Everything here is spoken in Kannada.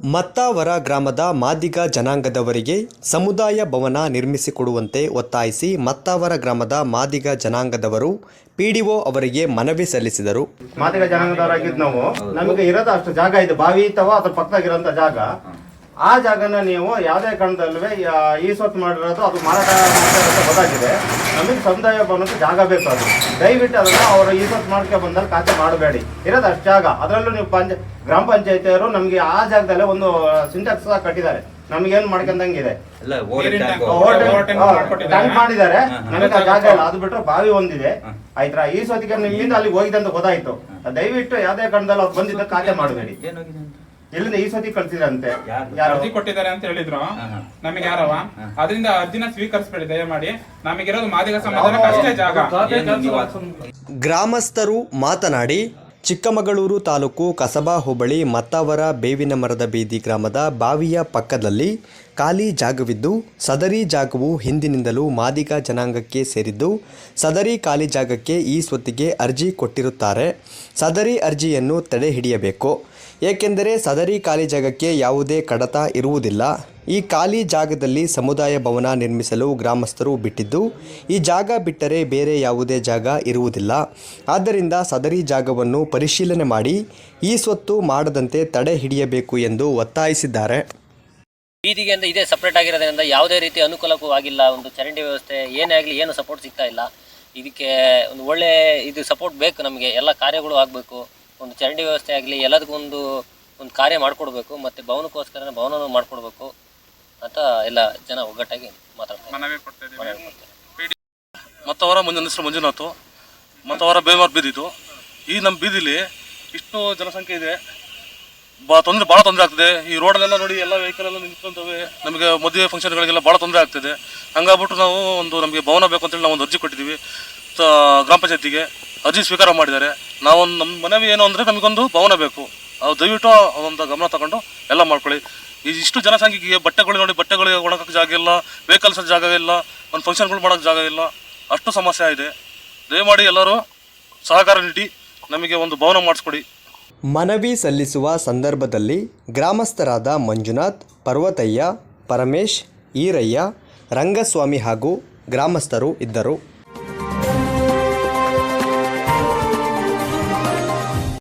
ಮತ್ತಾವರ ಗ್ರಾಮದ ಮಾದಿಗ ಜನಾಂಗದವರಿಗೆ ಸಮುದಾಯ ಭವನ ನಿರ್ಮಿಸಿಕೊಡುವಂತೆ ಒತ್ತಾಯಿಸಿ ಮತ್ತಾವರ ಗ್ರಾಮದ ಮಾದಿಗ ಜನಾಂಗದವರು ಪಿಡಿಒ ಅವರಿಗೆ ಮನವಿ ಸಲ್ಲಿಸಿದರು. ಮಾದಿಗ ಜನಾಂಗದವರಾಗಿದ್ದು ನಾವು, ನಮಗೆ ಇರೋದು ಅಷ್ಟು ಜಾಗ ಇದೆ ಬಾವಿ ಇತ್ತವ, ಅದ್ರ ಪಕ್ಕದಾಗಿರೋಂಥ ಜಾಗ. ಆ ಜಾಗನ ನೀವು ಯಾವುದೇ ಕಾರಣದಲ್ಲೂ ಈ ಸ್ವತ್ತು ಮಾಡಿರೋದು ಅದು ಮಾರಾಟ ಮಾಡ್ತಾ ಗೊತ್ತಾಗಿದೆ. ನಮಗೆ ಸಮುದಾಯ ಭವನಕ್ಕೆ ಜಾಗ ಬೇಕು ಅದು. ದಯವಿಟ್ಟು ಅದನ್ನ ಅವರು ಈ ಸ್ವತ್ತು ಮಾಡ್ಕೊ ಬಂದಲ್ಲಿ ಖಾತೆ ಮಾಡಬೇಡಿ. ಇರೋದು ಅಷ್ಟು ಜಾಗ. ಅದರಲ್ಲೂ ನೀವು ಪಂಚ ಗ್ರಾಮ ಪಂಚಾಯತಿಯವರು ನಮಗೆ ಆ ಜಾಗದಲ್ಲೇ ಒಂದು ಸಿಂಟ್ಯಾಕ್ಸ್ ಕಟ್ಟಿದ್ದಾರೆ. ನಮ್ಗೇನು ಮಾಡ್ಕೊಂಡಂಗಿದೆ? ಟ್ಯಾಂಕ್ ಮಾಡಿದ್ದಾರೆ. ನಮಗೆ ಆ ಜಾಗ ಇಲ್ಲ. ಅದು ಬಿಟ್ಟರೆ ಬಾವಿ ಒಂದಿದೆ. ಆಯ್ತಾ ಈ ಸತಿಗೆ ನಿಮ್ಮಿಂದ ಅಲ್ಲಿ ಹೋಗಿದೆ ಅಂತ ಗೊತ್ತಾಯ್ತು. ದಯವಿಟ್ಟು ಯಾವುದೇ ಕಾರಣದಲ್ಲಿ ಅವ್ರು ಬಂದಿದ್ದ ಖಾತೆ ಮಾಡಬೇಡಿ. ಇಲ್ಲಿಂದ ಈ ಸತಿ ಕಳ್ಸಿದ್ರಂತೆ? ಯಾರು? ಅರ್ಜಿ ಕೊಟ್ಟಿದ್ದಾರೆ ಅಂತ ಹೇಳಿದ್ರು. ನಮಗೆ ಯಾರವ ಅದರಿಂದ ಅರ್ಜಿನ ಸ್ವೀಕರಿಸಬೇಡಿ ದಯಮಾಡಿ. ನಮಗಿರೋದು ಮಾದಿಗ ಸಮಾಜ ಅಷ್ಟೇ ಜಾಗ. ಗ್ರಾಮಸ್ಥರು ಮಾತನಾಡಿ ಚಿಕ್ಕಮಗಳೂರು ತಾಲೂಕು ಕಸಬಾ ಹೋಬಳಿ ಮತ್ತಾವರ ಬೇವಿನ ಮರದ ಬೀದಿ ಗ್ರಾಮದ ಬಾವಿಯ ಪಕ್ಕದಲ್ಲಿ ಖಾಲಿ ಜಾಗವಿದ್ದು, ಸದರಿ ಜಾಗವು ಹಿಂದಿನಿಂದಲೂ ಮಾದಿಗ ಜನಾಂಗಕ್ಕೆ ಸೇರಿದ್ದು, ಸದರಿ ಖಾಲಿ ಜಾಗಕ್ಕೆ ಈ ಸ್ವತ್ತಿಗೆ ಅರ್ಜಿ ಕೊಟ್ಟಿರುತ್ತಾರೆ. ಸದರಿ ಅರ್ಜಿಯನ್ನು ತಡೆ ಹಿಡಿಯಬೇಕು ಏಕೆಂದರೆ ಸದರಿ ಖಾಲಿ ಜಾಗಕ್ಕೆ ಯಾವುದೇ ಕಡತ ಇರುವುದಿಲ್ಲ. ಈ ಖಾಲಿ ಜಾಗದಲ್ಲಿ ಸಮುದಾಯ ಭವನ ನಿರ್ಮಿಸಲು ಗ್ರಾಮಸ್ಥರು ಬಿಟ್ಟಿದ್ದು, ಈ ಜಾಗ ಬಿಟ್ಟರೆ ಬೇರೆ ಯಾವುದೇ ಜಾಗ ಇರುವುದಿಲ್ಲ. ಆದ್ದರಿಂದ ಸದರಿ ಜಾಗವನ್ನು ಪರಿಶೀಲನೆ ಮಾಡಿ, ಈ ಸ್ವತ್ತು ಮಾಡದಂತೆ ತಡೆ ಹಿಡಿಯಬೇಕು ಎಂದು ಒತ್ತಾಯಿಸಿದ್ದಾರೆ. ಬೀದಿಗೆ ಅಂತ ಇದೇ ಸಪ್ರೇಟ್ ಆಗಿರೋದ್ರಿಂದ ಯಾವುದೇ ರೀತಿ ಅನುಕೂಲಕ್ಕೂ ಆಗಿಲ್ಲ. ಒಂದು ಚರಂಡಿ ವ್ಯವಸ್ಥೆ ಏನೇ ಆಗಲಿ ಏನು ಸಪೋರ್ಟ್ ಸಿಗ್ತಾ ಇಲ್ಲ. ಇದಕ್ಕೆ ಒಂದು ಒಳ್ಳೆ ಇದು ಸಪೋರ್ಟ್ ಬೇಕು ನಮಗೆ. ಎಲ್ಲ ಕಾರ್ಯಗಳು ಆಗಬೇಕು. ಒಂದು ಚರಂಡಿ ವ್ಯವಸ್ಥೆ ಆಗಲಿ ಎಲ್ಲದಕ್ಕೂ ಒಂದು ಒಂದು ಕಾರ್ಯ ಮಾಡಿಕೊಡ್ಬೇಕು. ಮತ್ತು ಭವನಕ್ಕೋಸ್ಕರ ಭವನನೂ ಮಾಡಿಕೊಡ್ಬೇಕು. ಅಂತ ಎಲ್ಲ ಜನ ಒಗ್ಗಟ್ಟಾಗಿ ಮಾತಾಡ್ತಾರೆ. ಮನವಿ ಕೊಡ್ತಾ ಇದ್ದೀವಿ. ಮತ್ತವರ ಮುಂದಿನ ಹೆಸರು ಮಂಜುನಾಥ್. ಮತ್ತವರ ಬೇಮಾರ್ ಬೀದಿದು ಈ ನಮ್ಮ ಬೀದಿಲಿ ಇಷ್ಟು ಜನಸಂಖ್ಯೆ ಇದೆ. ಬಾ ತೊಂದರೆ ಭಾಳ ತೊಂದರೆ ಆಗ್ತದೆ. ಈ ರೋಡಲ್ಲೆಲ್ಲ ನೋಡಿ ಎಲ್ಲ ವೆಹಿಕಲ್ ಎಲ್ಲ ನಿಂತ್ಕೊಂತವೆ. ನಮಗೆ ಮದುವೆ ಫಂಕ್ಷನ್ಗಳಿಗೆಲ್ಲ ಭಾಳ ತೊಂದರೆ ಆಗ್ತದೆ. ಹಂಗಾಗ್ಬಿಟ್ಟು ನಾವು ಒಂದು ನಮಗೆ ಭವನ ಬೇಕು ಅಂತೇಳಿ ನಾವು ಒಂದು ಅರ್ಜಿ ಕೊಟ್ಟಿದ್ದೀವಿ. ಗ್ರಾಮ ಪಂಚಾಯತಿಗೆ. ಅರ್ಜಿ ಸ್ವೀಕಾರ ಮಾಡಿದ್ದಾರೆ. ನಾವೊಂದು ನಮ್ಮ ಮನವಿ ಏನು ಅಂದರೆ ನಮಗೊಂದು ಭವನ ಬೇಕು. ಅದು ದಯವಿಟ್ಟು ಅದೊಂದು ಗಮನ ತಗೊಂಡು ಎಲ್ಲ ಮಾಡ್ಕೊಳ್ಳಿ. ಇಷ್ಟು ಜನಸಂಖ್ಯೆಗೆ ಬಟ್ಟೆಗಳು ನೋಡಿ ಬಟ್ಟೆಗಳಿಗೆ ಒಣಗಕ್ಕೆ ಜಾಗ ಇಲ್ಲ ವೆಹಿಕಲ್ಸ್ ಜಾಗ ಇಲ್ಲ, ಒಂದು ಫಂಕ್ಷನ್ಗಳು ಮಾಡೋಕೆ ಜಾಗ ಇಲ್ಲ. ಅಷ್ಟು ಸಮಸ್ಯೆ ಇದೆ ದಯಮಾಡಿ ಎಲ್ಲರೂ ಸಹಕಾರ ನೀಡಿ, ನಮಗೆ ಒಂದು ಭವನ ಮಾಡಿಸ್ಕೊಡಿ. ಮನವಿ ಸಲ್ಲಿಸುವ ಸಂದರ್ಭದಲ್ಲಿ ಗ್ರಾಮಸ್ಥರಾದ ಮಂಜುನಾಥ್, ಪರ್ವತಯ್ಯ, ಪರಮೇಶ್, ಈರಯ್ಯ, ರಂಗಸ್ವಾಮಿ ಹಾಗೂ ಗ್ರಾಮಸ್ಥರು ಇದ್ದರು.